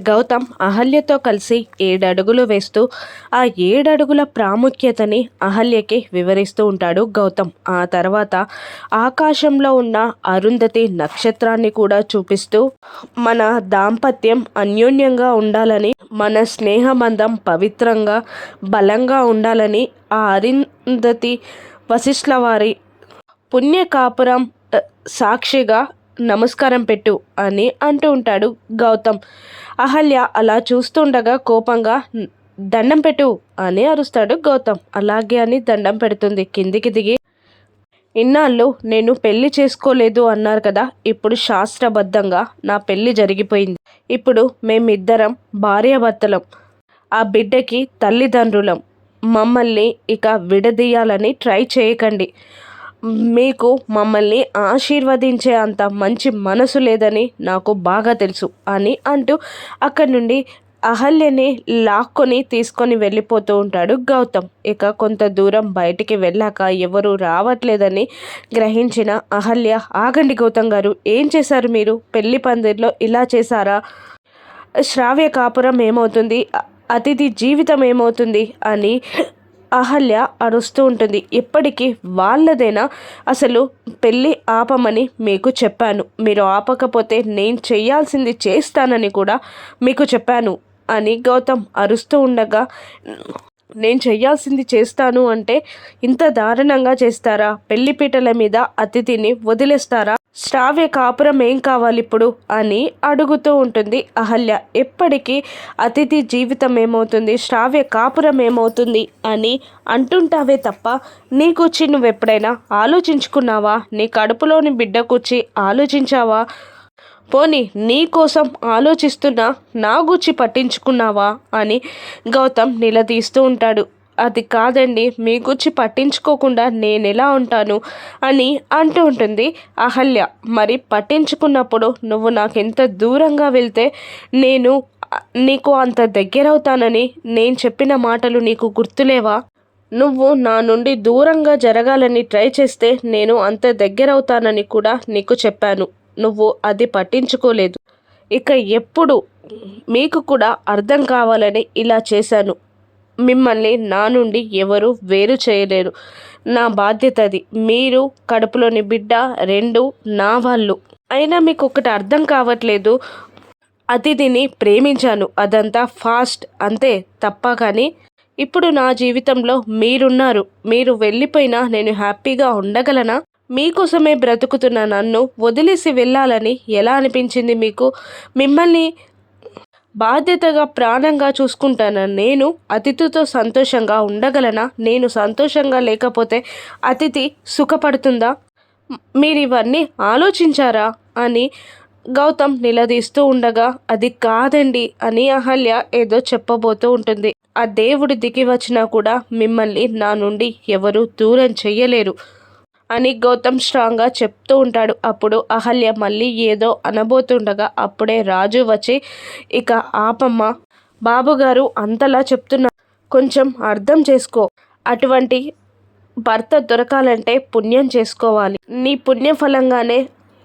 గౌతమ్ అహల్యతో కలిసి ఏడడుగులు వేస్తూ ఆ ఏడడుగుల ప్రాముఖ్యతని అహల్యకి వివరిస్తూ ఉంటాడు గౌతమ్. ఆ తర్వాత ఆకాశంలో ఉన్న అరుంధతి నక్షత్రాన్ని కూడా చూపిస్తూ మన దాంపత్యం అన్యోన్యంగా ఉండాలని మన స్నేహబంధం పవిత్రంగా బలంగా ఉండాలని ఆ అరుంధతి వశిష్ఠుల వారి పుణ్యకాపురం కాపురం సాక్షిగా నమస్కారం పెట్టు అని అంటూ ఉంటాడు గౌతమ్. అహల్య అలా చూస్తుండగా కోపంగా దండం పెట్టు అని అరుస్తాడు గౌతమ్. అలాగే అని దండం పెడుతుంది. కిందికి దిగి ఇన్నాళ్ళు నేను పెళ్ళి చేసుకోలేదు అన్నారు కదా ఇప్పుడు శాస్త్రబద్ధంగా నా పెళ్ళి జరిగిపోయింది. ఇప్పుడు మేమిద్దరం భార్యాభర్తలం. ఆ బిడ్డకి తల్లిదండ్రులం. మమ్మల్ని ఇక విడదీయాలని ట్రై చేయకండి. మీకు మమ్మల్ని ఆశీర్వదించే అంత మంచి మనసు లేదని నాకు బాగా తెలుసు అని అంటూ అక్కడి నుండి అహల్యని లాక్కొని తీసుకొని వెళ్ళిపోతూ ఉంటాడు గౌతమ్. ఇక కొంత దూరం బయటికి వెళ్ళాక ఎవరు రావట్లేదని గ్రహించిన అహల్య ఆగండి గౌతమ్ గారు ఏం చేశారు మీరు? పెళ్ళి పందిర్లో ఇలా చేశారా? శ్రావ్య కాపురం ఏమవుతుంది? అతిథి జీవితం ఏమవుతుంది? అని అహల్య అరుస్తూ ఉంటుంది. ఇప్పటికీ వాళ్ళదేనా? అసలు పెళ్ళి ఆపమని మీకు చెప్పాను. మీరు ఆపకపోతే నేను చేయాల్సింది చేస్తానని కూడా మీకు చెప్పాను అని గౌతమ్ అరుస్తూ ఉండగా నేను చేయాల్సింది చేస్తాను అంటే ఇంత దారుణంగా చేస్తారా? పెళ్ళిపీటల మీద అతిథిని వదిలేస్తారా? శ్రావ్య కాపురం ఏం కావాలి ఇప్పుడు? అని అడుగుతూ ఉంటుంది అహల్య. ఎప్పటికీ అతిథి జీవితం ఏమవుతుంది? శ్రావ్య కాపురం ఏమవుతుంది? అని అంటుంటావే తప్ప నీ కూర్చి నువ్వు ఎప్పుడైనా ఆలోచించుకున్నావా? నీ కడుపులోని బిడ్డ కూర్చి ఆలోచించావా? పోనీ నీ కోసం ఆలోచిస్తున్నా నా గుచ్చి పట్టించుకున్నావా అని గౌతమ్ నిలదీస్తూ ఉంటాడు. అది కాదండి మీ గుచ్చి పట్టించుకోకుండా నేను ఎలా ఉంటాను అని అంటూ ఉంటుంది అహల్య. మరి పట్టించుకున్నప్పుడు నువ్వు నాకు ఎంత దూరంగా వెళ్తే నేను నీకు అంత దగ్గరవుతానని నేను చెప్పిన మాటలు నీకు గుర్తులేవా? నువ్వు నా నుండి దూరంగా జరగాలని ట్రై చేస్తే నేను అంత దగ్గరవుతానని కూడా నీకు చెప్పాను. నువ్వు అది పట్టించుకోలేదు. ఇక ఎప్పుడు మీకు కూడా అర్థం కావాలని ఇలా చేశాను. మిమ్మల్ని నా నుండి ఎవరు వేరు చేయలేరు. నా బాధ్యత అది. మీరు కడుపులోని బిడ్డ రెండు నా వాళ్ళు. అయినా మీకు ఒకటి అర్థం కావట్లేదు. అతిథిని ప్రేమించాను. అదంతా ఫాస్ట్ అంతే తప్ప కానీ ఇప్పుడు నా జీవితంలో మీరున్నారు. మీరు వెళ్ళిపోయినా నేను హ్యాపీగా ఉండగలనా? మీకోసమే బ్రతుకుతున్న నన్ను వదిలేసి వెళ్ళాలని ఎలా అనిపించింది మీకు? మిమ్మల్ని బాధ్యతగా ప్రాణంగా చూసుకుంటాన నేను అతిథితో సంతోషంగా ఉండగలనా? నేను సంతోషంగా లేకపోతే అతిథి సుఖపడుతుందా? మీరు ఇవన్నీ ఆలోచించారా? అని గౌతమ్ నిలదీస్తూ ఉండగా అది కాదండి అని అహల్య ఏదో చెప్పబోతూ ఉంటుంది. ఆ దేవుడు దిగి వచ్చినా కూడా మిమ్మల్ని నా నుండి ఎవరు దూరం చెయ్యలేరు. అని గౌతమ్ స్ట్రాంగ్గా చెప్తూ ఉంటాడు. అప్పుడు అహల్య మళ్ళీ ఏదో అనబోతుండగా అప్పుడే రాజు వచ్చి ఇక ఆపమ్మ బాబుగారు అంతలా చెప్తున్నా కొంచెం అర్థం చేసుకో. అటువంటి భర్త దొరకాలంటే పుణ్యం చేసుకోవాలి. నీ పుణ్య ఫలంగానే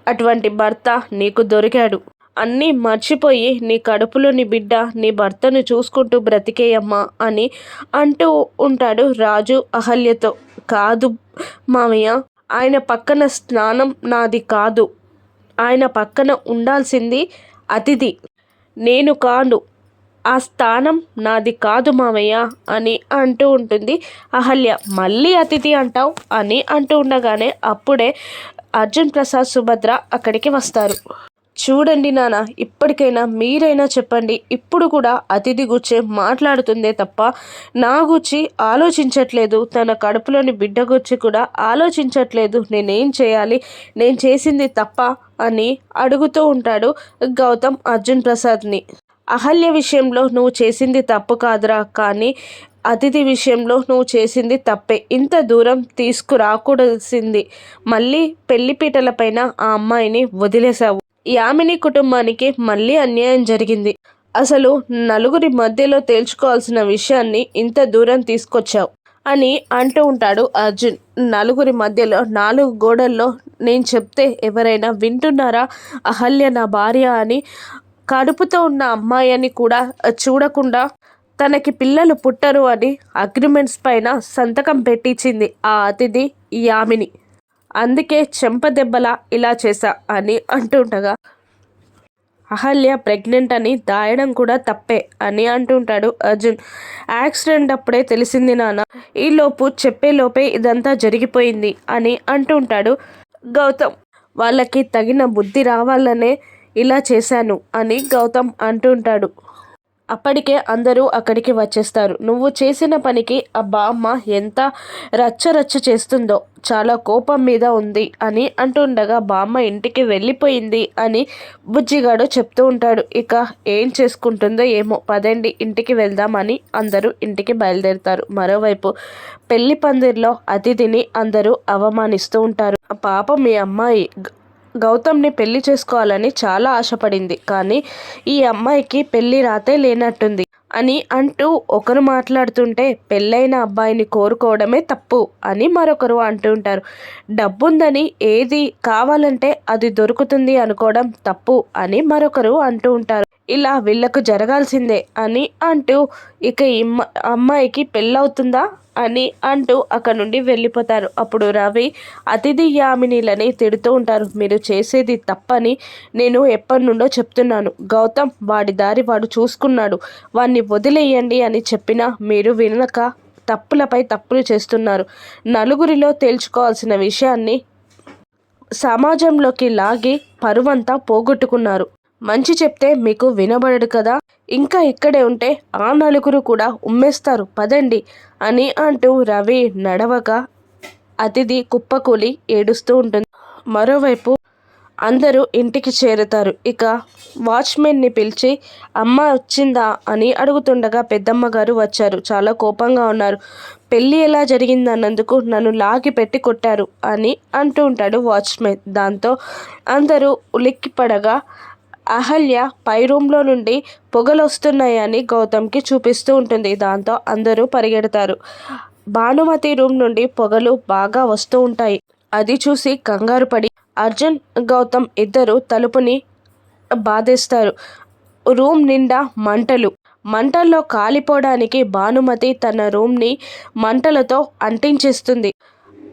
అటువంటి భర్త నీకు దొరికాడు. అన్నీ మర్చిపోయి నీ కడుపులోని బిడ్డ నీ భర్తను చూసుకుంటూ బ్రతికేయమ్మా అని అంటూ ఉంటాడు రాజు అహల్యతో. కాదు మామయ్య. ఆయన పక్కన స్నానం నాది కాదు. ఆయన పక్కన ఉండాల్సింది అతిథి. నేను కాను. ఆ స్థానం నాది కాదు మామయ్య అని అంటూ ఉంటుంది అహల్య. మళ్ళీ అతిథి అంటావు? అని అంటూ ఉండగానే అప్పుడే అర్జున్ ప్రసాద్ సుభద్ర అక్కడికి వస్తారు. చూడండి నాన్న ఇప్పటికైనా మీరైనా చెప్పండి. ఇప్పుడు కూడా అతిథి గుచ్చే మాట్లాడుతుందే తప్ప నా గుచ్చి ఆలోచించట్లేదు. తన కడుపులోని బిడ్డ గుచ్చి కూడా ఆలోచించట్లేదు. నేనేం చేయాలి? నేను చేసింది తప్ప అని అడుగుతూ ఉంటాడు గౌతమ్ అర్జున్ ప్రసాద్ని. అహల్య విషయంలో నువ్వు చేసింది తప్పు కాదురా కానీ అతిథి విషయంలో నువ్వు చేసింది తప్పే. ఇంత దూరం తీసుకురాకూడసింది. మళ్ళీ పెళ్ళిపీటల పైన ఆ అమ్మాయిని వదిలేశావు. యామిని కుటుంబానికి మళ్ళీ అన్యాయం జరిగింది. అసలు నలుగురి మధ్యలో తేల్చుకోవాల్సిన విషయాన్ని ఇంత దూరం తీసుకొచ్చావు అని అంటూ ఉంటాడు అర్జున్. నలుగురి మధ్యలో నాలుగు గోడల్లో నేను చెప్తే ఎవరైనా వింటున్నారా? అహల్య నా భార్య అని కడుపుతో ఉన్న అమ్మాయి అని కూడా చూడకుండా తనకి పిల్లలు పుట్టరు అని అగ్రిమెంట్స్ పైన సంతకం పెట్టించింది ఆ అతిథి యామిని అందుకే చెంపదెబ్బలా ఇలా చేశా అని అంటుండగా అహల్య ప్రెగ్నెంట్ అని దాయడం కూడా తప్పే అని అంటుంటాడు అర్జున్. యాక్సిడెంట్ అప్పుడే తెలిసింది నాన్న ఈలోపు చెప్పేలోపే ఇదంతా జరిగిపోయింది అని అంటుంటాడు గౌతమ్. వాళ్ళకి తగిన బుద్ధి రావాలనే ఇలా చేశాను అని గౌతమ్ అంటుంటాడు. అప్పటికే అందరూ అక్కడికి వచ్చేస్తారు. నువ్వు చేసిన పనికి ఆ బామ్మ ఎంత రచ్చ రచ్చ చేస్తుందో చాలా కోపం మీద ఉంది అని అంటుండగా బామ్మ ఇంటికి వెళ్ళిపోయింది అని బుజ్జిగాడు చెప్తూ ఉంటాడు. ఇక ఏం చేసుకుంటుందో ఏమో పదండి ఇంటికి వెళ్దామని అందరూ ఇంటికి బయలుదేరుతారు. మరోవైపు పెళ్ళి పందిర్లో అతిథిని అందరూ అవమానిస్తూ ఉంటారు. పాప మీ అమ్మాయి గౌతమ్ని పెళ్ళి చేసుకోవాలని చాలా ఆశపడింది. కానీ ఈ అమ్మాయికి పెళ్ళి రాతే లేనట్టుంది అని అంటూ ఒకరు మాట్లాడుతుంటే పెళ్ళైన అబ్బాయిని కోరుకోవడమే తప్పు అని మరొకరు అంటుంటారు డబ్బుందని ఏది కావాలంటే అది దొరుకుతుంది అనుకోవడం తప్పు అని మరొకరు అంటూ ఉంటారు. ఇలా వీళ్ళకు జరగాల్సిందే అని అంటూ ఇక అమ్మాయికి పెళ్ళవుతుందా అని అంటూ అక్కడ నుండి వెళ్ళిపోతారు. అప్పుడు రవి అతిథి యామినిలని తిడుతూ ఉంటారు. మీరు చేసేది తప్పని నేను ఎప్పటి నుండో చెప్తున్నాను. గౌతమ్ వాడి దారి వాడు చూసుకున్నాడు. వాడిని వదిలేయండి అని చెప్పినా మీరు వినక తప్పులపై తప్పులు చేస్తున్నారు. నలుగురిలో తేల్చుకోవాల్సిన విషయాన్ని సమాజంలోకి లాగి పరువంతా పోగొట్టుకున్నారు. మంచి చెప్తే మీకు వినబడడు కదా. ఇంకా ఇక్కడే ఉంటే ఆ నలుగురు కూడా ఉమ్మేస్తారు. పదండి అని అంటూ రవి నడవగా అతిథి కుప్పకూలి ఏడుస్తూ ఉంటుంది. మరోవైపు అందరూ ఇంటికి చేరుతారు. ఇక వాచ్మెన్ని పిలిచి అమ్మ వచ్చిందా? అని అడుగుతుండగా పెద్దమ్మ గారు వచ్చారు. చాలా కోపంగా ఉన్నారు. పెళ్ళి ఎలా జరిగిందన్నందుకు నన్ను లాగి పెట్టి కొట్టారు అని అంటూ ఉంటాడు వాచ్మెన్. దాంతో అందరూ ఉలిక్కిపడగా అహల్య పై రూమ్లో నుండి పొగలు వస్తున్నాయని గౌతమ్కి చూపిస్తూ ఉంటుంది. దాంతో అందరూ పరిగెడతారు. భానుమతి రూమ్ నుండి పొగలు బాగా వస్తూ ఉంటాయి. అది చూసి కంగారు పడి అర్జున్ గౌతమ్ ఇద్దరు తలుపుని బాధేస్తారు. రూమ్ నిండా మంటలు. మంటల్లో కాలిపోవడానికి భానుమతి తన రూమ్ని మంటలతో అంటించేస్తుంది.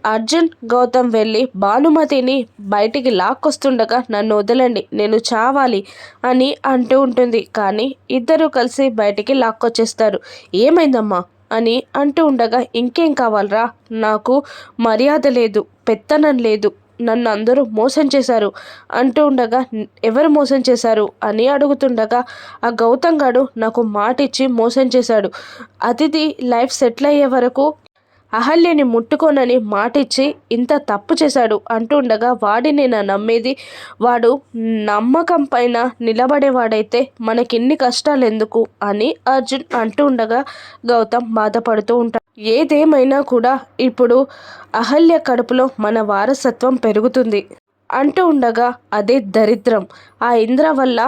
అర్జున్ గౌతమ్ వెళ్ళి భానుమతిని బయటికి లాక్కొస్తుండగా నన్ను వదలండి నేను చావాలి అని అంటూ ఉంటుంది. కానీ ఇద్దరు కలిసి బయటికి లాక్కొచ్చేస్తారు. ఏమైందమ్మా? అని అంటూ ఉండగా ఇంకేం కావాలరా? నాకు మర్యాద లేదు పెత్తనం లేదు నన్ను అందరూ మోసం చేశారు అంటూ ఉండగా ఎవరు మోసం చేశారు అని అడుగుతుండగా ఆ గౌతమ్ గాడు నాకు మాట ఇచ్చి మోసం చేశాడు. అతిథి లైఫ్ సెటిల్ అయ్యే వరకు అహల్యని ముట్టుకోనని మాటిచ్చి ఇంత తప్పు చేశాడు అంటుండగా వాడిని నా నమ్మేది. వాడు నమ్మకం పైన నిలబడేవాడైతే మనకిన్ని కష్టాలు ఎందుకు అని అర్జున్ అంటూ ఉండగా గౌతమ్ బాధపడుతూ ఉంటాడు. ఏదేమైనా కూడా ఇప్పుడు అహల్య కడుపులో మన వారసత్వం పెరుగుతుంది అంటూ ఉండగా అదే దరిద్రం. ఆ ఇంద్ర వల్ల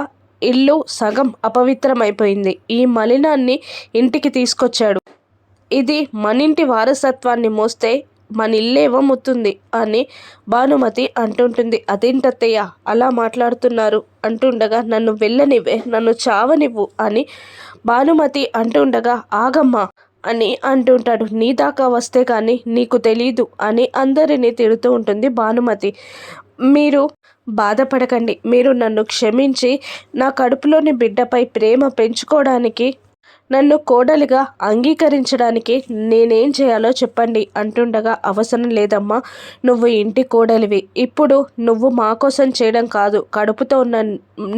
ఇల్లు సగం అపవిత్రమైపోయింది. ఈ మలినాన్ని ఇంటికి తీసుకొచ్చాడు. ఇది మనింటి వారసత్వాన్ని మోస్తే మన ఇల్లేవమ్ముతుంది అని భానుమతి అంటుంటుంది. అదేంటత్తయ్య? అలా మాట్లాడుతున్నారు. అంటుండగా నన్ను వెళ్ళనివ్వే నన్ను చావనివ్వు అని భానుమతి అంటుండగా ఆగమ్మా అని అంటుంటాడు. నీ దాకా వస్తే కానీ నీకు తెలీదు అని అందరినీ తిడుతూ ఉంటుంది భానుమతి. మీరు బాధపడకండి. మీరు నన్ను క్షమించి నా కడుపులోని బిడ్డపై ప్రేమ పెంచుకోవడానికి నన్ను కోడలిగా అంగీకరించడానికి నేనేం చేయాలో చెప్పండి అంటుండగా అవసరం లేదమ్మా నువ్వు ఇంటి కోడలివి. ఇప్పుడు నువ్వు మా కోసం చేయడం కాదు కడుపుతో ఉన్న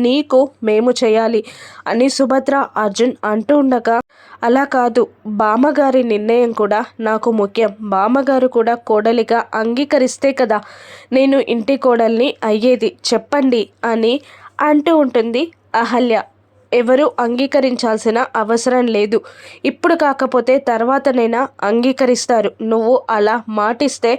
నీకు మేము చేయాలి అని సుభద్ర అర్జున్ అంటూ ఉండగా అలా కాదు. బామ్మగారి నిర్ణయం కూడా నాకు ముఖ్యం. బామ్మగారు కూడా కోడలిగా అంగీకరిస్తే కదా నేను ఇంటి కోడల్ని అయ్యేది. చెప్పండి అని అంటూ ఉంటుంది అహల్య. ఎవరు అంగీకరించాల్సిన అవసరం లేదు. ఇప్పుడు కాకపోతే తర్వాతనైనా అంగీకరిస్తారు. నువ్వు అలా మాటిస్తే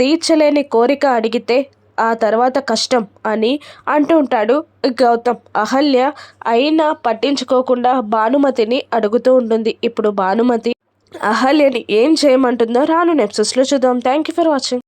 తీర్చలేని కోరిక అడిగితే ఆ తర్వాత కష్టం అని అంటుంటాడు గౌతమ్. అహల్య అయినా పట్టించుకోకుండా భానుమతిని అడుగుతూ ఉంటుంది. ఇప్పుడు భానుమతి అహల్యని ఏం చేయమంటుందో రాను నెప్సెస్లో చూద్దాం. Thank you for watching